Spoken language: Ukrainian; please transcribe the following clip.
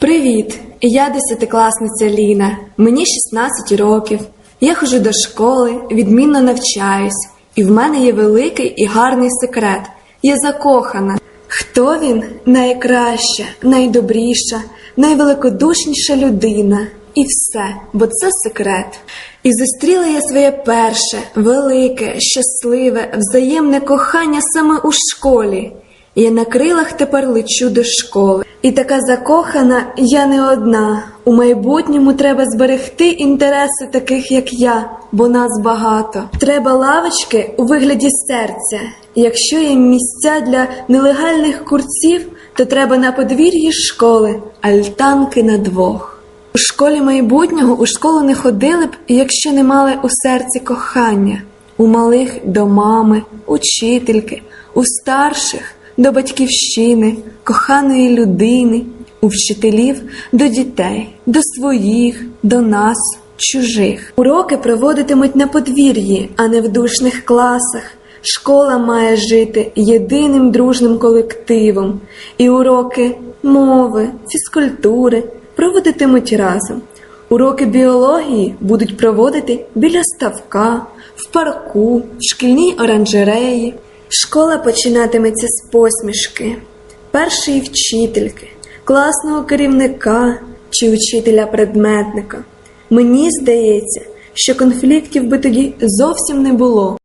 Привіт! Я десятикласниця Ліна. Мені 16 років. Я ходжу до школи, відмінно навчаюсь, і в мене є великий і гарний секрет. Я закохана. Хто він? Найкраща, найдобріша, найвеликодушніша людина. І все, бо це секрет. І зустріла я своє перше, велике, щасливе, взаємне кохання саме у школі. Я на крилах тепер лечу до школи. І така закохана я не одна. У майбутньому треба зберегти інтереси таких, як я, бо нас багато. Треба лавочки у вигляді серця. Якщо є місця для нелегальних курців, то треба на подвір'ї школи альтанки на двох. У школі майбутнього у школу не ходили б, якщо не мали у серці кохання, у малих до мами, учительки, у старших до батьківщини, коханої людини, у вчителів до дітей, до своїх, до нас, чужих. Уроки проводитимуть на подвір'ї, а не в душних класах. Школа має жити єдиним дружним колективом, і уроки мови, фізкультури проводитимуть разом. Уроки біології будуть проводити біля ставка, в парку, в шкільній оранжереї. Школа починатиметься з посмішки, першої вчительки, класного керівника чи учителя-предметника. Мені здається, що конфліктів би тоді зовсім не було.